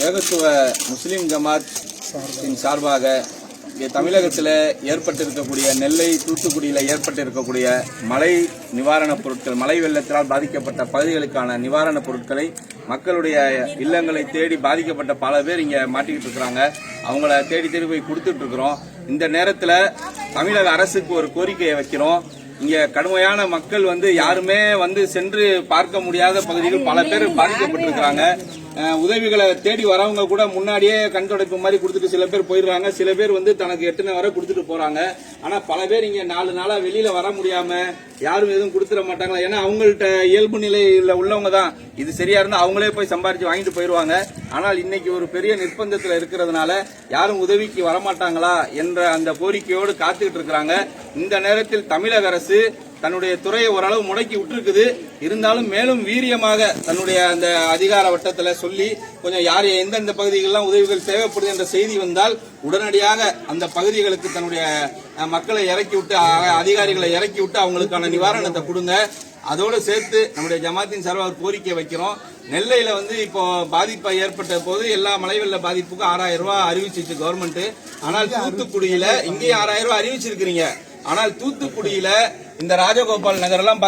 ஏகத்துவ முஸ்லீம் ஜமாத் சார்பாக இங்கே தமிழகத்தில் ஏற்பட்டிருக்கக்கூடிய நெல்லை தூத்துக்குடியில் ஏற்பட்டிருக்கக்கூடிய மழை நிவாரணப் பொருட்கள் மழை வெள்ளத்தினால் பாதிக்கப்பட்ட பகுதிகளுக்கான நிவாரணப் பொருட்களை மக்களுடைய இல்லங்களை தேடி பாதிக்கப்பட்ட பல பேர் இங்கே மாட்டிக்கிட்டு இருக்கிறாங்க. அவங்கள தேடி தேடி போய் கொடுத்துட்டு இருக்கிறோம். இந்த நேரத்தில் தமிழக அரசுக்கு ஒரு கோரிக்கையை வைக்கிறோம். இங்க கடுமையான மக்கள் வந்து யாருமே வந்து சென்று பார்க்க முடியாத பகுதிகள் பல பேர் பாதிக்கப்பட்டிருக்கிறாங்க. உதவிகளை தேடி வரவங்க கூட முன்னாடியே கண் துடைப்பு மாதிரி கொடுத்துட்டு சில பேர் போயிடுறாங்க. சில பேர் வந்து தனக்கு எட்டுன வரை கொடுத்துட்டு போறாங்க. ஆனா பல பேர் இங்க நாலு நாளா வெளியில வர முடியாம யாரும் எதுவும் கொடுத்துட மாட்டாங்களா? ஏன்னா அவங்கள்ட்ட இயல்பு நிலையில உள்ளவங்க தான். இது சரியா இருந்தா அவங்களே போய் சம்பாரிச்சு வாங்கிட்டு போயிடுவாங்க. ஆனால் இன்னைக்கு ஒரு பெரிய நிர்பந்தத்தில் இருக்கிறதுனால யாரும் உதவிக்கு வரமாட்டாங்களா என்ற அந்த கோரிக்கையோடு காத்துக்கிட்டு இருக்கிறாங்க. இந்த நேரத்தில் தமிழக அரசு தன்னுடைய துறையை ஓரளவு முடக்கி விட்டுருக்குது. இருந்தாலும் மேலும் வீரியமாக தன்னுடைய அந்த அதிகார வட்டத்தில் சொல்லி கொஞ்சம் யார் எந்தெந்த பகுதிகளெலாம் உதவிகள் தேவைப்படுது என்ற செய்தி வந்தால் உடனடியாக அந்த பகுதிகளுக்கு தன்னுடைய மக்களை இறக்கி விட்டு அதிகாரிகளை இறக்கி விட்டு அவங்களுக்கான நிவாரணத்தை கொடுங்க. அதோடு சேர்த்து நம்முடைய ஜமாத்தின் சார்பாக கோரிக்கை வைக்கிறோம். நெல்லையில் வந்து இப்போ பாதிப்பு ஏற்பட்ட போது எல்லா மழை வெள்ள பாதிப்புக்கும் ஆறாயிரம் ரூபாய் அறிவிச்சிச்சு கவர்மெண்ட் ஆனால் தூத்துக்குடியில இங்கேயும் ஆறாயிரம் ரூபாய் அறிவிச்சிருக்கிறீங்க. ஆனால் தூத்துக்குடியில இந்த ராஜகோபால் நகர் எல்லாம்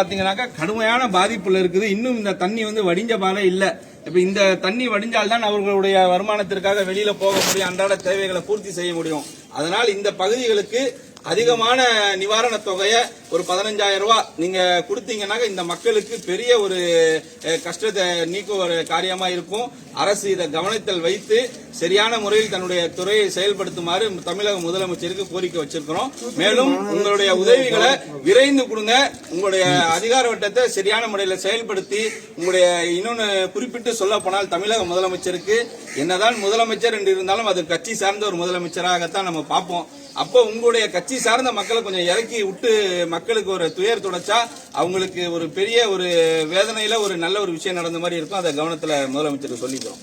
கடுமையான பாதிப்புல இருக்குது. இன்னும் இந்த தண்ணி வந்து வடிஞ்ச பாலே இல்ல. இப்ப இந்த தண்ணி வடிஞ்சால்தான் அவர்களுடைய வருமானத்திற்காக வெளியில போக முடியும் அன்றாட தேவைகளை பூர்த்தி செய்ய முடியும். அதனால் இந்த பகுதிகளுக்கு அதிகமான நிவாரண தொகையை ஒரு பதினஞ்சாயிரம் ரூபா நீங்க கொடுத்தீங்கன்னாக்க இந்த மக்களுக்கு பெரிய ஒரு கஷ்டத்தை நீக்கும் ஒரு காரியமா இருக்கும். அரசு இதை கவனத்தில் வைத்து சரியான முறையில் தன்னுடைய துறையை செயல்படுத்துமாறு தமிழக முதலமைச்சருக்கு கோரிக்கை வச்சிருக்கிறோம். மேலும் உங்களுடைய உதவிகளை விரைந்து கொடுங்க. உங்களுடைய அதிகார வட்டத்தை சரியான முறையில் செயல்படுத்தி உங்களுடைய இன்னொன்னு குறிப்பிட்டு சொல்ல போனால் தமிழக முதலமைச்சருக்கு என்னதான் முதலமைச்சர் என்று இருந்தாலும் அது கட்சி சார்ந்த ஒரு முதலமைச்சராகத்தான் நம்ம பார்ப்போம். அப்போ உங்களுடைய கட்சி சார்ந்த மக்களை கொஞ்சம் இறக்கி விட்டு மக்களுக்கு ஒரு துயர் துடைச்சா அவங்களுக்கு ஒரு பெரிய ஒரு வேதனையில ஒரு நல்ல ஒரு விஷயம் நடந்த மாதிரி இருக்கும். அதை கவனத்துல முதலமைச்சருக்கு சொல்லிக்கிறோம்.